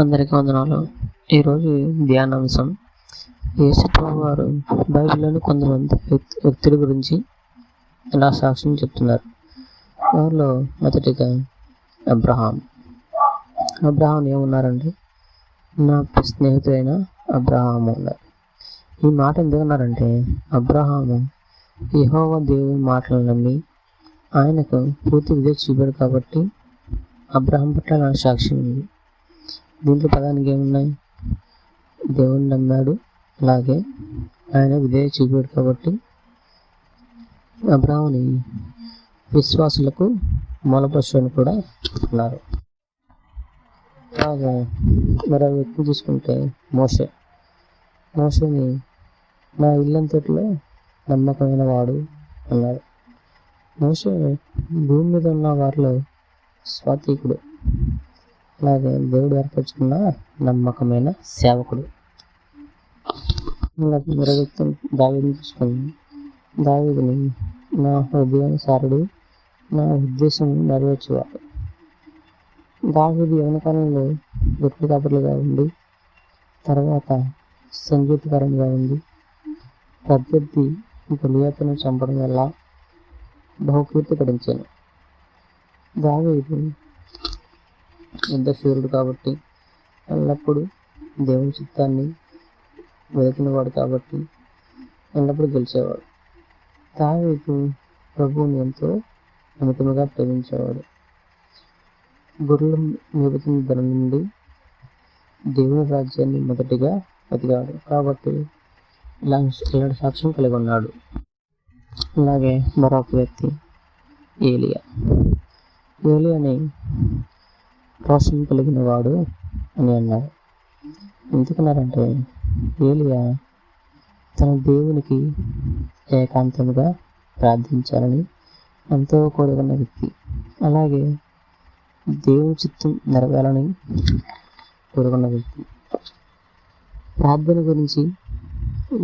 అందరికీ వందనాలు. ఈరోజు ధ్యానాంశం. యేసుప్రభు వారు బైబిల్లోని కొంతమంది వ్యక్తి వ్యక్తుల గురించి ఇలా సాక్ష్యం చెప్తున్నారు. వారిలో మొదటిగా అబ్రహాం. అబ్రహాం ఏమున్నారండి నా స్నేహితుడైన అబ్రహాము ఉన్నారు ఈ మాట ఎందుకన్నారంటే అబ్రహాము యహోవ దేవుని మాటలు నమ్మి ఆయనకు పూర్తి విధే చూపాడు కాబట్టి అబ్రహం పట్ల నా సాక్ష్యం ఉంది. దీంట్లో పదానికి ఏమున్నాయి? దేవుని నమ్మాడు. అలాగే ఆయన విధేయ చూపాడు కాబట్టి అబ్రాహ్మని విశ్వాసులకు మూలపరుషు అని కూడా అన్నారు. అలాగే మరో వ్యక్తి చూసుకుంటే మోషే. మోషేని నా ఇల్లంతట్లో నమ్మకమైన వాడు అన్నాడు. మోషే భూమి మీద ఉన్న వారిలో స్వాతీకుడు. అలాగే దేవుడు ఏర్పరచుకున్న నమ్మకమైన సేవకుడు. అలాగే మరో వ్యక్తి దావీని చూసుకుంది. దావీదుని నా హృదయానుసారుడు నా ఉద్దేశం నెరవేర్చేవాడు దావీది యవన కాలంలో గొప్ప కాపర్లుగా ఉండి తర్వాత సంగీతకారంగా ఉంది ప్రత్యర్థి గొలియాతను చంపడం వల్ల బహుకీర్తి గడించాను. దావీదు యుద్ధశూరుడు కాబట్టి ఎల్లప్పుడూ దేవుని చిత్తాన్ని వెతికినవాడు కాబట్టి ఎల్లప్పుడూ గెలిచేవాడు. దావీదు ప్రభువుని ఎంతో అమితముగా ప్రేమించేవాడు. గొర్రెల మేపుతున్న ధర నుండి దేవుని రాజ్యాన్ని మొదటిగా వెతికాడు కాబట్టి ఇలా ఇలాంటి సాక్ష్యం కలిగి ఉన్నాడు. అలాగే మరొక వ్యక్తి ఏలియా. ఏలియాని రోషం కలిగిన వాడు అని అన్నారు. ఎందుకన్నారంటే ఏలియా తన దేవునికి ఏకాంతముగా ప్రార్థించాలని ఎంతో కోరుకున్న వ్యక్తి. అలాగే దేవుని చిత్తం నెరవేరాలని కోరుకున్న వ్యక్తి. ప్రార్థన గురించి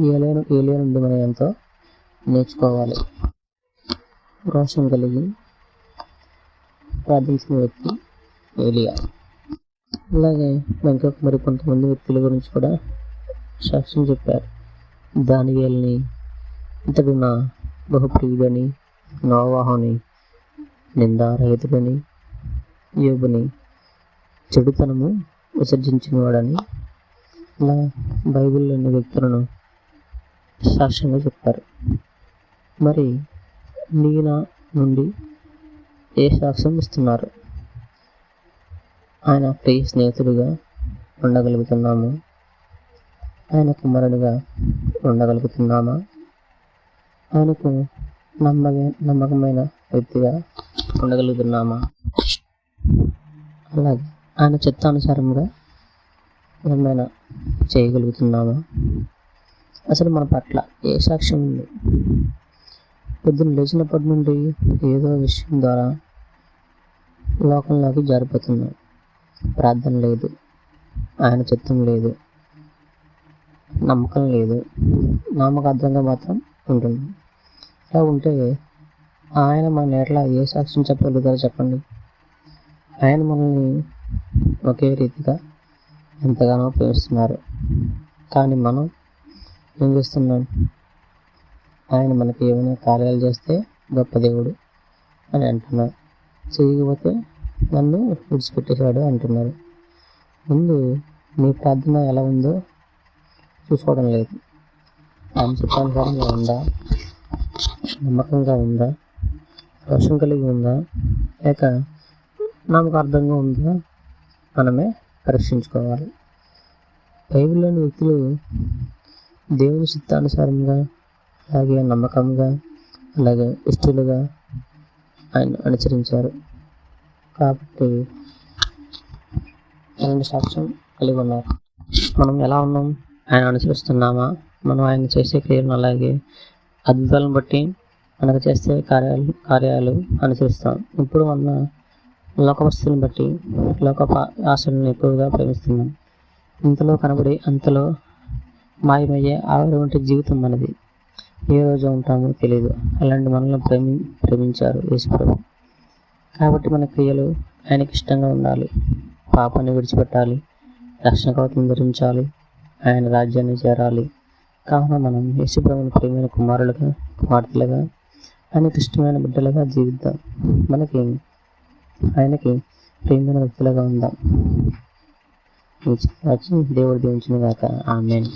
ఏలియను ఏలియా నుండి మనం ఎంతో నేర్చుకోవాలి. రోషం కలిగి ప్రార్థించిన వ్యక్తి ఏలియా అలాగే ఇంకా మరి కొంతమంది వ్యక్తుల గురించి కూడా సాక్ష్యం చెప్పారు. దానియేల్ని ఇతడు నా బహుప్రియుడని నోవాహుని నిందారహితుడని యోగుని చెడుతనము విసర్జించినవాడని ఇలా బైబిల్లోని వ్యక్తులను సాక్ష్యంగా చెప్పారు. మరి నీనా నుండి ఏ సాక్ష్యం ఇస్తున్నారు? ఆయన ప్రియ స్నేహితుడిగా ఉండగలుగుతున్నాము. ఆయన కుమారుడిగా ఉండగలుగుతున్నామా? ఆయనకు నమ్మక నమ్మకమైన వ్యక్తిగా ఉండగలుగుతున్నామా? అలాగే ఆయన చిత్తానుసారంగా ఏమైనా చేయగలుగుతున్నామా? అసలు మన పట్ల ఏ సాక్ష్యం ఉంది? పొద్దున్న లేచినప్పటి నుండి ఏదో విషయం ద్వారా లోకంలోకి జారిపోతున్నాం. ప్రార్థన లేదు. ఆయన చిత్తం లేదు. నమ్మకం లేదు. నామకార్థంగా మాత్రం ఉంటుంది ఇలా ఉంటే ఆయన మన ఎట్లా ఏ సాక్ష్యం చెప్పగలుగుతారో చెప్పండి. ఆయన మనల్ని ఒకే రీతిగా ఎంతగానో ప్రేమిస్తున్నారు. కానీ మనం ఏం చేస్తున్నాం? ఆయన మనకి ఏమైనా కార్యాలు చేస్తే గొప్ప దేవుడు అని అంటున్నారు చేయకపోతే నన్ను విడిచిపెట్టేశాడు అంటున్నారు. ముందు మీ ప్రార్థన ఎలా ఉందో చూసుకోవడం లేదు. ఆయన చిత్తానుసారంగా ఉందా? నమ్మకంగా ఉందా? రోషం కలిగి ఉందా? లేక నమ్మకార్థంగా ఉందా? మనమే పరీక్షించుకోవాలి. బైబిల్లోని వ్యక్తులు దేవుని చిత్తానుసారంగా అలాగే నమ్మకంగా అలాగే ఇష్టలుగా ఆయన అనుసరించారు కాబట్టి రెండు సాక్ష్యం కలిగి ఉన్నారు. మనం ఎలా ఉన్నాం? ఆయన అనుసరిస్తున్నామా? మనం ఆయన చేసే క్రియలను అలాగే అద్భుతాలను బట్టి మనకు చేసే కార్యాలు కార్యాలు అనుసరిస్తాం. ఇప్పుడు మన లోక వస్తువులను బట్టి లోక ఆశలను ఎక్కువగా ప్రేమిస్తున్నాం. ఇంతలో కనబడి అంతలో మాయమయ్యే ఆవిడ వంటి జీవితం మనది. ఏ రోజు ఉంటామో తెలియదు అలాంటి మనల్ని ప్రేమి ప్రేమించారు యేసుప్రభు. కాబట్టి మన క్రియలు ఆయనకి ఇష్టంగా ఉండాలి. పాపాన్ని విడిచిపెట్టాలి. రక్షణ కవచం ధరించాలి. ఆయన రాజ్యాన్ని చేరాలి. కావున మనం యేసుప్రభుని ప్రేమైన కుమారులుగా కుమార్తెలుగా ఆయనకి ఇష్టమైన బిడ్డలుగా జీవిద్దాం. మనకి ఆయనకి ప్రియమైన వ్యక్తులుగా ఉందాం. వచ్చి దేవుడు దీవించిన గాక. ఆమెన్.